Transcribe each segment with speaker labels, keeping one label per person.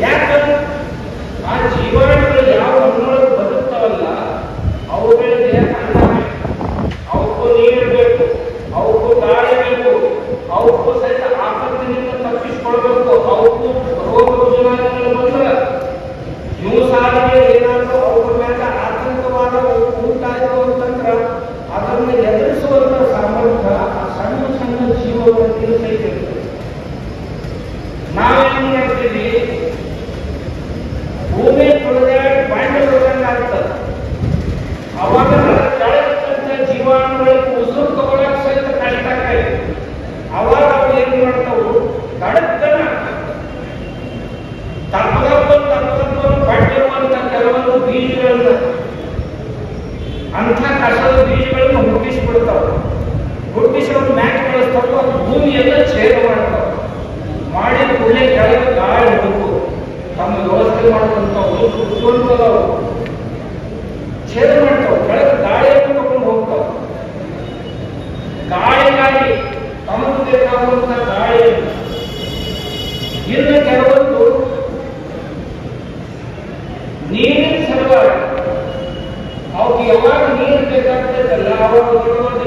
Speaker 1: ಯಾಕಂದ್ರೆ ಆ ಜೀವಾಣುಗಳು ಯಾವ ಮಣ್ಣೊಳಗೆ ಬದುಕ್ತಾವಲ್ಲ ಅವುಗಳಿಗೆ ಅನ್ನ ಅವಕ್ಕೂ ನೀರು ಬೇಕು ಅವಕ್ಕೂ ಗಾಳಿ ಬೇಕು ಅವಕ್ಕೂ ಅಂಥ ಕಸದ ಬೀಜಗಳನ್ನು ಹುಟ್ಟಿಸ್ಬಿಡ್ತಾವ ಹುಟ್ಟಿಸೋದು ಮ್ಯಾಟ್ ಬೆಳೆಸ್ತಾವ ಭೂಮಿಯೆಲ್ಲ ಛೇದ ಮಾಡ್ತಾವ ಮಾಡಿದ ಕೂಡಲೇ ಕೆಳಗೆ ಗಾಳಿ ಹುಡುಕು ತಮ್ಮ ವ್ಯವಸ್ಥೆ ಮಾಡ್ಕೊಂತಾವು ಕುತ್ಕೊಂಡ್ಬಲ್ಲ ಛೇದ ಮಾಡ್ತಾವ ಕೆಳಗೆ ಗಾಳಿ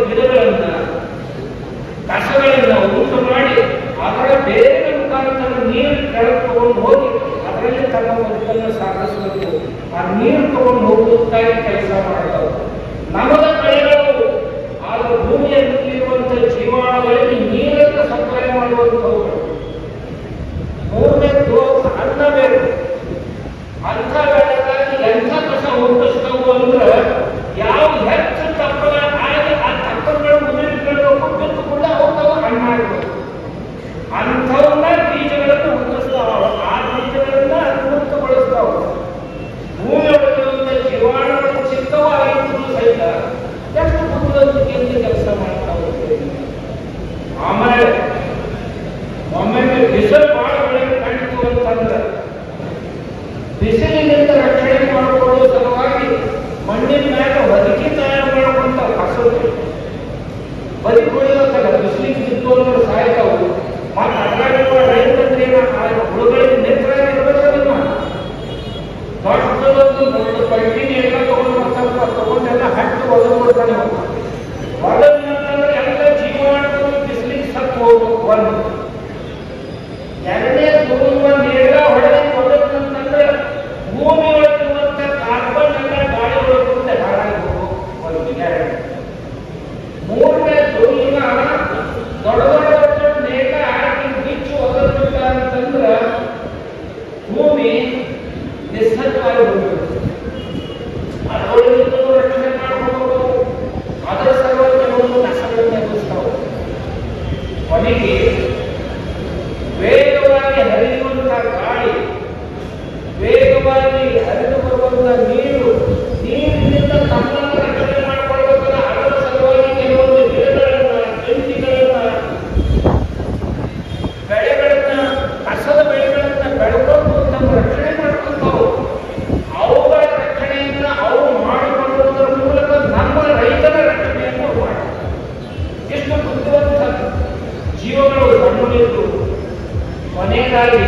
Speaker 1: ವಿಧಗಳನ್ನ ಕಸಗಳನ್ನ ಊಟ ಮಾಡಿ ಅದರ ಬೇರೆ ಮುಖಾಂತರ ನೀರು ಕೆಳಗೆ ತಗೊಂಡು ಹೋಗಿ ಅದರಲ್ಲಿ ತಮ್ಮ ಬದುಕನ್ನ ಸಾಧಿಸಬೇಕು ಆ ನೀರು ತಗೊಂಡು ಹೋಗುತ್ತಾಗಿ ಕೆಲಸ ಮಾಡಬಹುದು ನಮದ ಬೆಳೆಗಳು ಆದ್ರೆ ಭೂಮಿಯಲ್ಲಿ ಇರುವಂತಹ ಜೀವಾಣುಗಳಿಗೆ ನೀರನ್ನು ಸಪ್ಲೈ ಮಾಡುವಂಥವು থেকে ಜೀವಗಳು ಕಂಡುಕೊಂಡಿದ್ದು ಕೊನೆಯದಾಗಿ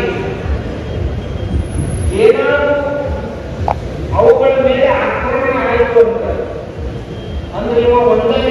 Speaker 1: ಏನಾದರೂ ಅವುಗಳ ಮೇಲೆ ಆಕ್ರಮಣ ಆಯಿತು ಅಂತ. ಅಂದ್ರೆ ಇವಾಗ ಒಂದೇ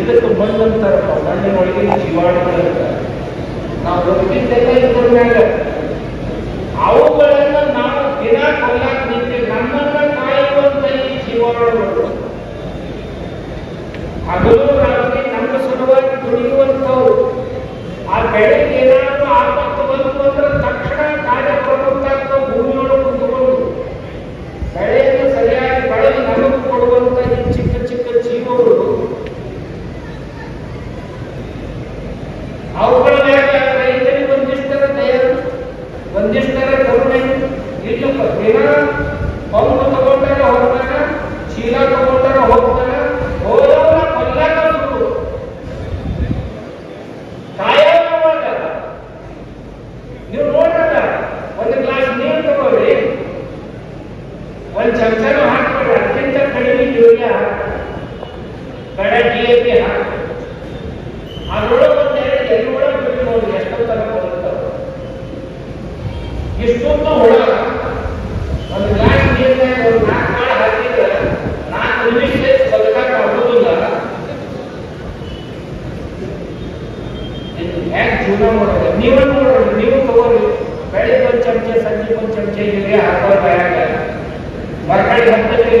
Speaker 1: ಇದಕ್ಕೆ ಬಂದಂತಾರಪ್ಪ ಮಣ್ಣಿನೊಳಗೆ ಜೀವಾಣು ನಾವು ಬದುಕಿದ್ದೆಲ್ಲ ಇದ್ರ ಮ್ಯಾಗ, ಅವುಗಳನ್ನ ನಾವು ದಿನ ಕೊಲ್ಲಕ್ಕೆ ನಿಂತೆ ನಮ್ಮನ್ನ ಕಾಯುವಂತ ಈ ಜೀವಾಣುಗಳು. ನಮ್ಮ ಸಲುವಾಗಿ ಜಿಲೇಬಿ ಹಾಕಬೇಕು ಅದರೊಳಗೆ ಒಂದೆರಡು ಎಲ್ಲಿ ಬಿಟ್ಟು ನೋಡಿ ಹಾಕಿದ್ರೆ ನಾಲ್ಕು ನಿಮಿಷ ಬದುಕಕ್ಕೆ ಆಗೋದಿಲ್ಲ. ಹ್ಯಾಕ್ ಜೀವನ ನೀವೇ ನೋಡೋಣ, ನೀವು ತಗೋರಿ. ಬೆಳಿಗ್ಗೆ ಚಮಚ ಸಂಜೆ ಒಂದು ಚಮಚ ಇಲ್ಲಿ. ಹಾಕೋದು ಬಾಯಾಗ ಮರಕಳಿ ಹಂತದಲ್ಲಿ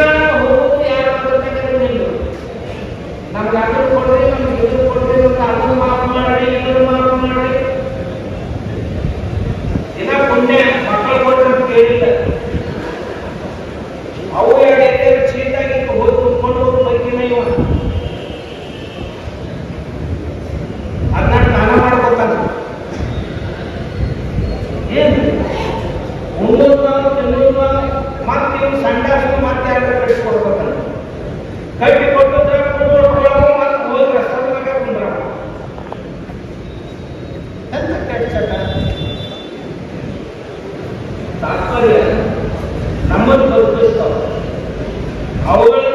Speaker 1: ಅವು ಚೀಟಾಗಿ ಹೋಗಿ ಕುತ್ಕೊಂಡು ಬೈಕಿನ ಇವ ಅದನ್ನ ದಾನ ಮಾಡ್ಕೊತಾನೆ. ಮತ್ತೆ ಇವ್ನು ಸಂಡಾಸು ಮತ್ತೆ ಯಾರು ಕಟ್ಟಿಸ್ಕೊಡ್ಬೇಕಂತ ಕಟ್ಟಿ ತಾತ್ಪರ್ಯ ನಮ್ಮನ್ನು ತಲುಪಿಸ್ತಾವ ಅವುಗಳ